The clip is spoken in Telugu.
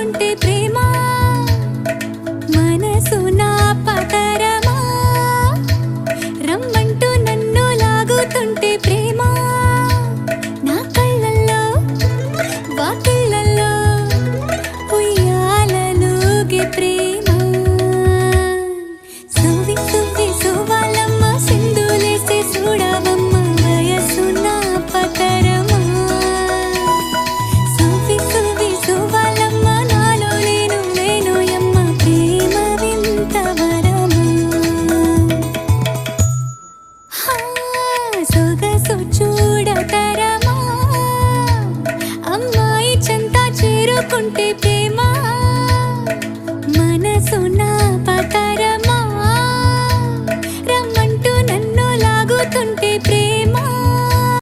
అంటే ప్రేమ? నా రమ్మంటూ నన్ను లాగుతుంటే ప్రేమ? కళ్ళల్లో వాకి అమ్మాయి చెంతా చేరుకుంటే ప్రేమా?